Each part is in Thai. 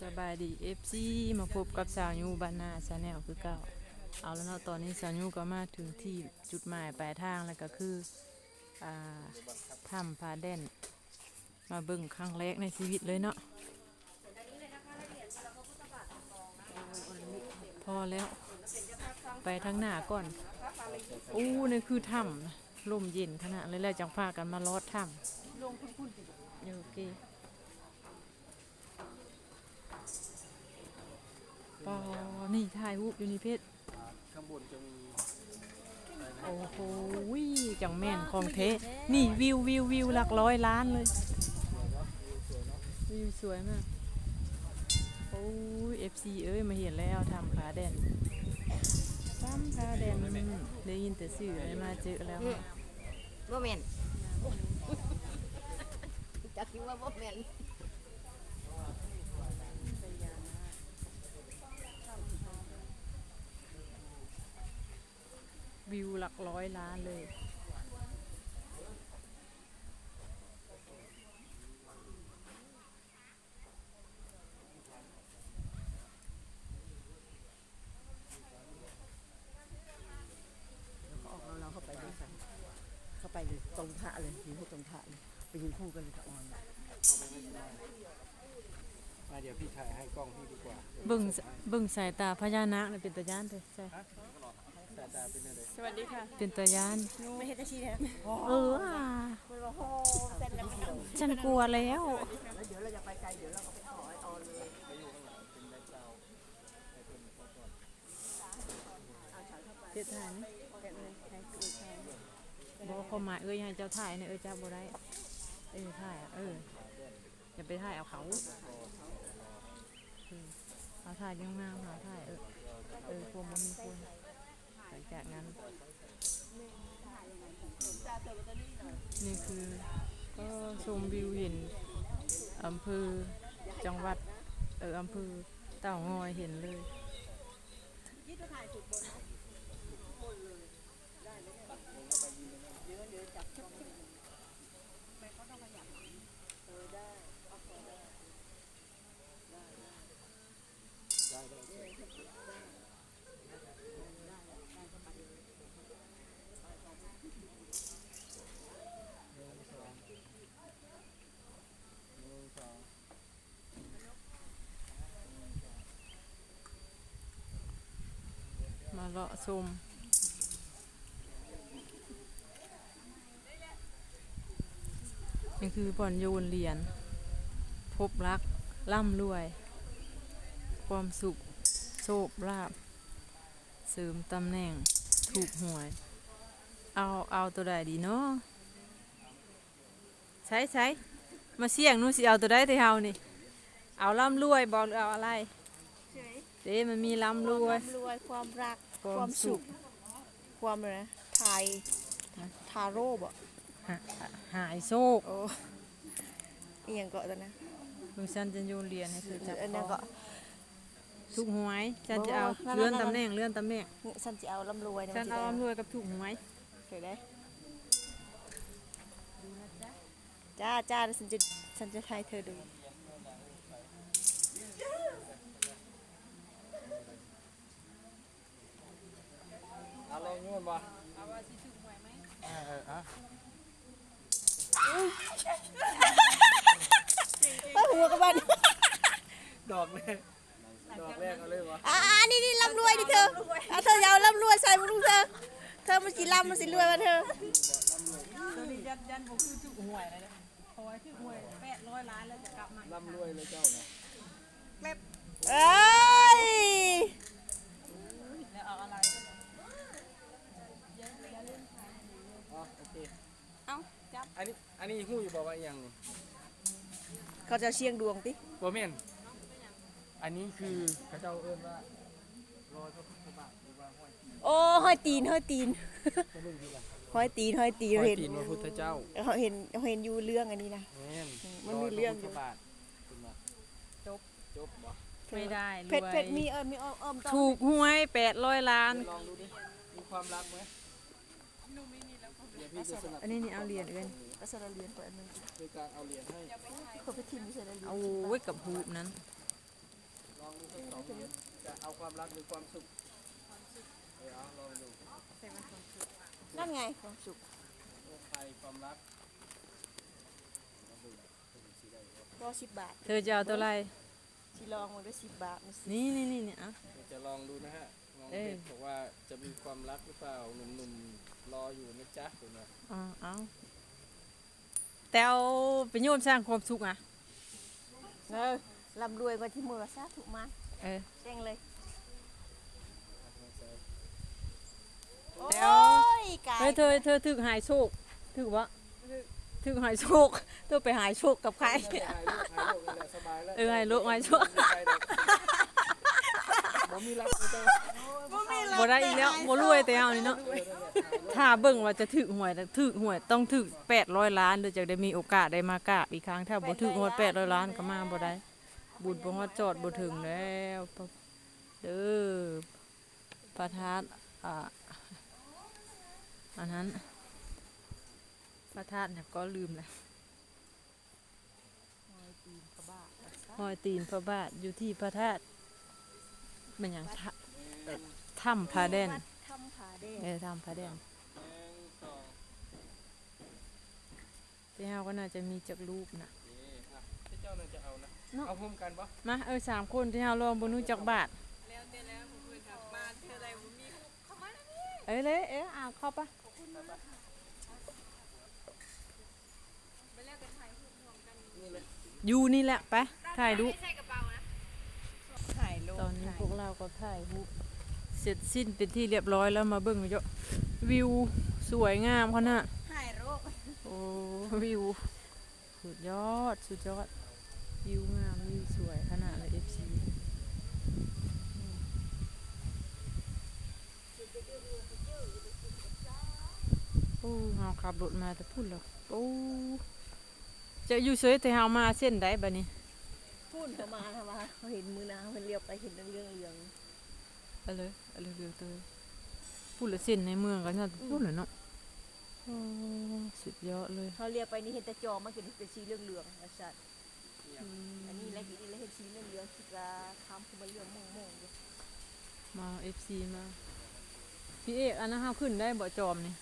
สบายดีเอฟซีมาพบกับสาวยูบานนาชาแนลคือเก่าเอาแล้วเนาะตอนนี้สาวยูก็มาถึงที่จุดหมายปลายทางแล้วก็คืออ่าถ้ำผาแดนมาเบิ่งครั้งแรกในชีวิตเลยเนาะพอแล้ว ไปทางหน้าก่อนอู้นี่คือถ้ำลมเย็นขนาดเลยแล้วจังพากันมาลอดถ้ำโอเค ปอนี่ถ่ายรูปอยู่นี่เพชรข้างบนจะมีโอ้โหจังแม่นของเทนี่วิววิววิวหลักร้อยล้านเลย วิวสวยมาก โอ้ย FC เอ้ยมาเห็นแล้วทำผาแดนทำผาแดนได้ยินแต่สื่อเลยมาเจอแล้วบ่แม่นจักคิดว่าบ่แม่น วิวหลักร้อยล้านเลยเขาออกเราเราเข้าไปด้วยกันเข้าไปเลยตรงพระเลยยืนคู่ตรงพระเลยไปยืนคู่กันเลยกับออนมาเดี๋ยวพี่ถ่ายให้กล้องพี่ดีกว่า เบิ่งสเบิ่งสายตาพญานาคน่ะเป็นตาย่านเลยใช่ สายตาเป็นอะไรสวัสดีค่ะ เป็นตาย่านไม่เห็นอาชีพนะเอออะมันว่าโอ้เส้นแล้วมันแล้วฉันกลัวแล้วเดี๋ยวเราจะไปไกลเดี๋ยวเราก็ไปขอไอ้ออนเลยเจ็ดถ่ายไหมบอกเขาหมายเอ้ยให้เจ้าถ่ายเนี่ยเอ้ยเจ้าบ่ได้เอ้ยถ่ายอะเอออย่าไปถ่ายเอาเขาเออเอาถ่ายยังงามหาถ่ายเออเออควรมันมีควรหลัง จากนั้น นี่คือก็ชมวิวเห็นอำเภอจังหวัด เอออำเภอเต่างอยเห็นเลย มาเลาะชมนี่คือบ่อนโยนเหรียญพบรักร่ำรวย ความสุข โชคลาภเสริมตำแหน่งถูกหวย เอาเอาตัวใดดีเนาะใช้ใช้มาเสี่ยงหนู่นสิเอาตัวใดที่เฮานี่ เอาร่ำรวยบอกหรือเอาอะไรเด้มันมีร่ำรวยความรวย ความรัก ความสุข ความอะไรนะไทยทาโร่บ่หาหายโชคโอ้อีหยังก็ตอนนะลุงชันจะโยนเหรียญให้เธอจับอันนั้นก็ถูกหวยฉันจะเอาโอ้นั่นๆๆเลื่อนตำแหน่งเลื่อนตำแหน่งนี่ฉันจะเอาร่ำรวยนะฉันเอาร่ำรวยกับถูกหวย เห็นได้จ้าจ้าแล้วฉันจะฉันจะทายเธอดูเอาลองนู่นบ่เอาว่าสิถูกหวยไหมเออเออเอ้ยหัวกับมันดอกแรกดอกแรกเอาเลยวะอ่านี่นี่ร่ำรวยดิเธอเอาเธอจะเอาร่ำรวยใส่มึงลูกเธอ เธอมันสิร่ำมันสิรวยมาเธอยันยันผมคือถูกหวยเลยพอถูกหวยแปดร้อยล้านแล้วจะกลับมาร่ำรวยเลยเจ้านะเอ้ยแล้วเอาอะไรอ๋อโอเคเอ้าจับอันนี้อันนี้หู้อยู่บอกว่าอหย่างนี้เขาจะเชียงดวงติโบเมนอันนี้คือพระเจ้าเอิ้นว่ารอยพระ โอ้ห้อยตีนห้อยตีนก็เรื่องดีละห้อยตีนห้อยตีนห้อยเห็นตีนพระพุทธเจ้าเขาเห็นเขาเห็นอยู่เรื่องอันนี้นะแม่นมันมีเรื่องอยู่ยพะพุทธบาทเป็นว่าจบจบบ่ไม่ได้รเพชรวเพชรมียเอิมมีเอิมเอิมต่อถูกหวยแปดร้อยล้านลองดูดิมีความรักไหมเดี๋ยวพี่จะสนับสอันนี้นี่เอาเหรียญเอ้ยก็สระเรียนไปอันนึงนุนการเอาเหรียญให้เขาไปทิมไม่ใช่เหรียญเอาไว้กับหูปนั้นดูสักสองนิ้วจะเอาความรักหรือความสุข เออเอาลองดูนั่นไงความสุขโอ้ใครความรักลองดูเป็นสีได้บ่ก็สิบบาทเธอจะเอาตัวอะไรสิลองมันด้วยสิบบาทมันสินี่นี่นี่นี่อะ เดี๋ยวจะลองดูนะฮะลองเอ้ยเด็ดบอกว่าจะมีความรักหรือเปล่าหนุ่มๆรออยู่นะจ๊ะคุณนะเอาเอาแต่เอาไปโยมสร้างความสุขอะ เออลำรวยกว่าที่มือซะถูกมั้ยเออเซ็งเลย โอ้ เดี๋ยวยกายเฮ้ยเธอเธอถึกหายโชคถึกวะถึกหายโชคเธอไปหายโชคกับใครถ่ายรูปถ่ายรูปนี่แหละสบายแล้วเออให้ลูกให้โชคบ่มีรักไม่ต้องบ่ได้อีกแล้วบ่รวยแต่เอานี่เนาะถ้าเบิ่งว่าจะถึกหวยถึกหวยต้องถึก800ล้านเดี๋ยวจะได้มีโอกาสได้มากราบอีกครั้งถ้าบ่ถึกหวย800ล้านก็มาบ่ได้ บุญบ่ฮอดจอดบ่ถึงแล้วเด้อประธานอ่า อันนั้นประธานเนี่ยก็ลืมแล้วหอยตีนพระบาทอยู่ที่พระธาตุเป็นอย่างทะถ้ำพระแดนวัดทำผาแดงเออถ้ำพระแดนหนึ่งสองที่เฮาก็น่าจะมีจักรูปนะเอ๊ะอะที่เจ้าน่าจะเอานะเนาะเอาพร้อมกันปะมาเออสามคนที่เฮาลองบนนู้จักบาท เอ้ยเลยเอ้ยอ่าเข้าปะอยู่นี่แหละไปถ่ายรูปถ่ายลงตอนนี้พวกเราก็ถ่ายรูปเสร็จสิ้นเป็นที่เรียบร้อยแล้วมาเบิ่งเยอะวิวสวยงามเขาน่ะถ่ายรูปโอ้วิวสุดยอดสุดยอดวิวงาม วิวสวยขนาดเลย FC โอ้เฮาขับรถมาแต่พูดแล้วโอ้จะอยู่เฉยแต่เฮามาเส้นได้บัดนี้พูดเขามาทำมาเขาเห็นมือนาเขาเลี้ยวไปเห็นเรื่องเรื่องเอาเลยเอาเลยเร็วๆเตยพูดและเส้นในเมืองกันนะพูดเลยเนาะโอ้สุดยอดเลยเขาเลี้ยวไปนี่เห็นแต่จอมันเป็นเป็นสีเรื่องเรื่องนะสัตว์อันนี้แล้วอีกแล้วเห็นสีเรื่องเรื่องคิดว่าทำคือมันเรื่องมงมงอยู่มา FC มาพี่เอกอันนั้นห้าขึ้นได้บ่จอมนี่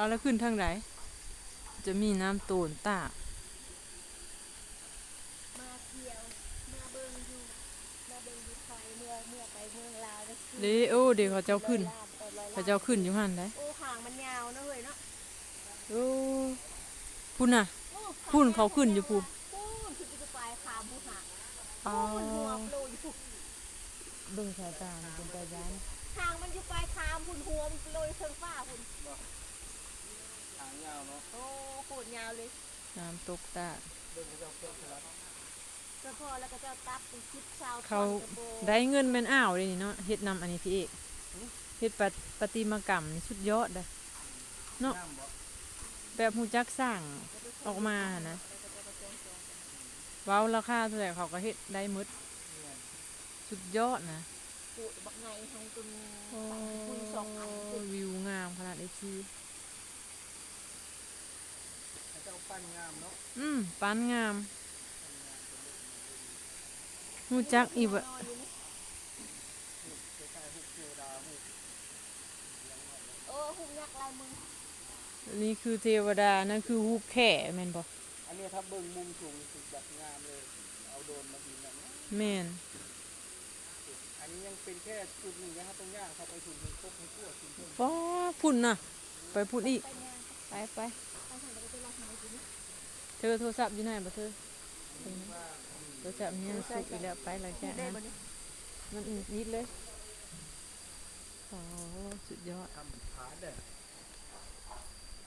เอาแล้วขึ้นทางไหน จะมีน้ำตูนตากมาเที่ยวมาเบิ่งอยู่มาเบิ่งอยู่ไทยเมื่อเมื่อไปเมืองลาวได้เด้โอ้เดี๋ยวเขาเจ้าขึ้นร้อยล้านแปดร้อยเขาล้านเจ้าขึ้นอยู่หันได้โอ้หางมันยาวนะเฮ้ยเนาะโอ้พุ่นน่ะ พุ่นเขาขึ้นอยู่พุ่นพูนคือจะไปขามผู้หาอ๋อพูนหัวโปรยพุ่นเบิ่งสายตามันเป็นตาย้านทางมันอยู่ปลายคามพุ่นหัวมันโปรยเชิงฟ้าพุ่นหาง ยาวเนาะโอ้โคตรยาวเลยน้ำตกตากเดินไปเจ้าเครื่องพลังเจ้าพ่อแล้วก็เจ้าตับเป็นคลิปชาวเขาตอนกระโปรงได้เงินเป็นอ้าวเลยนี่เนาะเฮ็ดนำอันนี้พี่เอกเฮ็ดปะปฏิมากรรมนี่สุดยอดเลยเนาะน้ำบ่แบบหูจักสร้างออกมาหั่นนะเว้าราคาเท่าไหร่เขาก็เฮ็ดได้หมดสุดยอดนะปูดบักไงทางตุนโอ้พุ่นสองอันพุ่นวิวงามขนาดไอที ให้เจ้า ปั้นงามเนาะอืมปานงามหูจักอีบะคล้ายๆหุบเทวดาหุบเออหุ่นยักษ์ลายมือนี่คือเทวดา นั่นคือฮูบแข่แม่นบ่อันนี้ถ้าเบิ่งมุมสูงสุดแบบงามเลย เอาโดรนมาบินแบบนี้แม่นอันนี้ยังเป็นแค่จุดหนึ่งนะครับตรงย่างเข้าไปถึงหนึ่งครบทั้งตัวถึงเพิ่มป้าพุ่นน่ะไปพุ่นอีก ไปไป เธอโทรศัพท์อยู่ไหนบ่เธอโทรศัพท์เนี่ยสุกอีกแล้วไปหลังจากได้นั้นบ่นี่มันอีกนิดเลยโอ้สุดยอดทำผาเด่น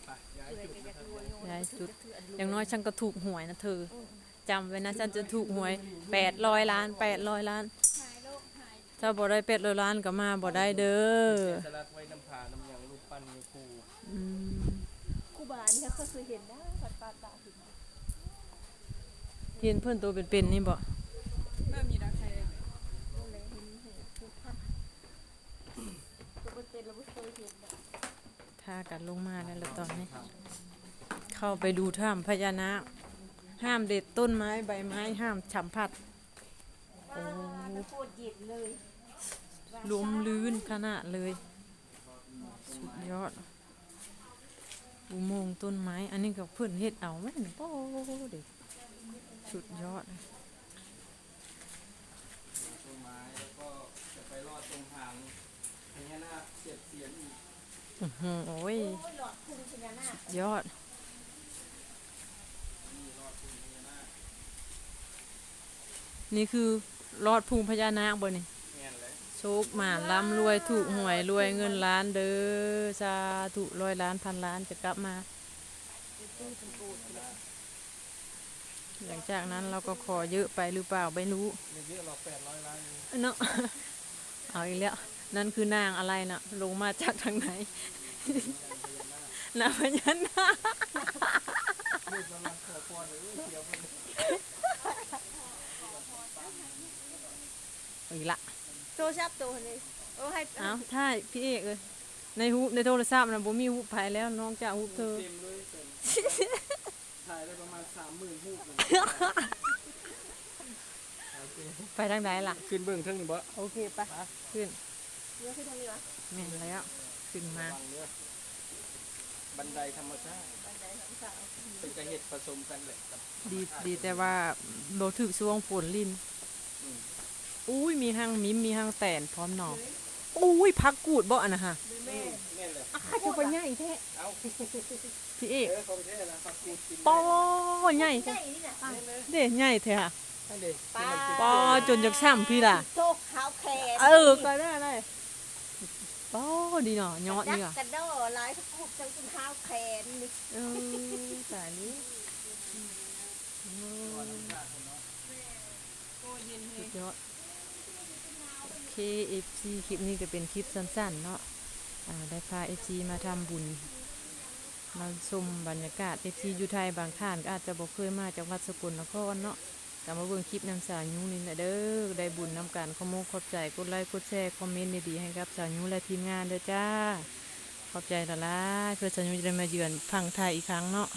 ไปย้ายเอื่อยจุดก็นะจะครับรวยโยนย้ายจุดจะถือันอย่างน้อยฉันก็ถูกหวยนะเธอจำไว้นะฉันจะถูกหวยแปดร้อยล้านแปดร้อยล้านถ่ายโลกถ่ายถ้าบ่ได้แปดร้อยล้านก็มาบ่ได้เด้อจะรักไว้น้ำผาน้ำยังรูปปั้นมีครูอืมครูบานี่เขาเคยเห็นนะปัดปาดตาถึง เห็นเพื่อนตัวเป็นๆนี่บ่โน่นเป็นเห็นทุกท่าราไม่เคยเห็นนะท่ากันลงมาแล้วตอนนี้ เข้าไปดูถ้ำพญานาคห้ามเด็ดต้นไม้ใบไม้ห้ามฉัมผัดโอ้โคตรเย็นเลยลมลื่นขนาดเลย สุดยอด อุโมงค์ต้นไม้ อันนี้กับเพื่อนเฮ็ดเอาไหมเนี่ยโอ้เด็ก สุดยอดต้นไม้แล้วก็จะไปรอดตรงหางพญานาคเสียดเสียนอีกอื้อหือโอ้ยโอ้ยหลอดพุงชนะนาคยอดนี่คือรอดพุงพญานาคบ่นี่แง่นเลยโชคหมานร่ำรวยถูกหวยรวยเงินล้านเด้อสาธุร้อยล้านพันล้านจะกลับมา หลังจากนั้นเราก็ขอเยอะไปหรือเปล่าไม่รู้ไม่เยอะหรอกแปดร้อยล้านเองเนาะเอาอีกแล้ว นั่นคือนางอะไรนะลงมาจากทางไหนนางพญานาคนี่กำลังขอพรเลยเอ้ยเสียวคนอีกละโทรศัพท์ตัวนี้โอ้ให้เอาถ้าพี่เอกเลยในฮูปในโทรศัพท์นะบ่มีฮูปไผแล้วน้องจะฮูปเธอายได้ประมาณสามหมื่นรูปเลยไปทางไหนล่ะ ขึ้นเบื้องเทิงนี่บ่โอเคปะขึ้นเดี๋ยวขึ้นทางนี้วะแม่นแล้วขึ้นมาวางเนื้อบันไดธรรมชาติบันไดทางสาวเป็นกระเห็ดผสมกันแหละกับดีดีแต่ว่าโบถึกช่วงฝนลินอืมอุ้ยมีห้างมิมมีห้างแตนพร้อมหนอ อุ้ยพักกูดบ่อันนะฮะด้วยแม่แน่นเลยอ้าวจะไปใหญ่แท้เอ้าพี่เอกเออเขาไปเท่นะฟักกูดกินปอใหญ่ใช่แท้นี่น่ะเด้ใหญ่แท้อะให้เด็กปลาปอจนจากซ้ำพี่ล่ะโชคขาวแขนเออก็ได้ได้ปอดีเนาะยอดจั Dạ, นี่กอะกระโดดลายทุกขุดจังจนขาวแขนนี่เออสายนี้สุดยอดโอ เค FC คลิปนี้ก็เป็นคลิปสั้นๆ เนาะได้พา FC มาทำบุญ มาชมบรรยากาศ FC อยู่ไทยบางท่านก็อาจจะบอกเคยมาจากวัดสกลนครเนาะกลับมาเบิ่งคลิปน้ำสาวยุนี่นะเด้อ ได้บุญนำกันขอมกขอบใจ กดไลค์ กดแชร์ คอมเมนต์ดีๆให้กับสาวยุและทีมงานเด้อจ้า ขอบใจละลายเพื่อสาวยุจะได้มาเยือนพังไทยอีกครั้งเนาะ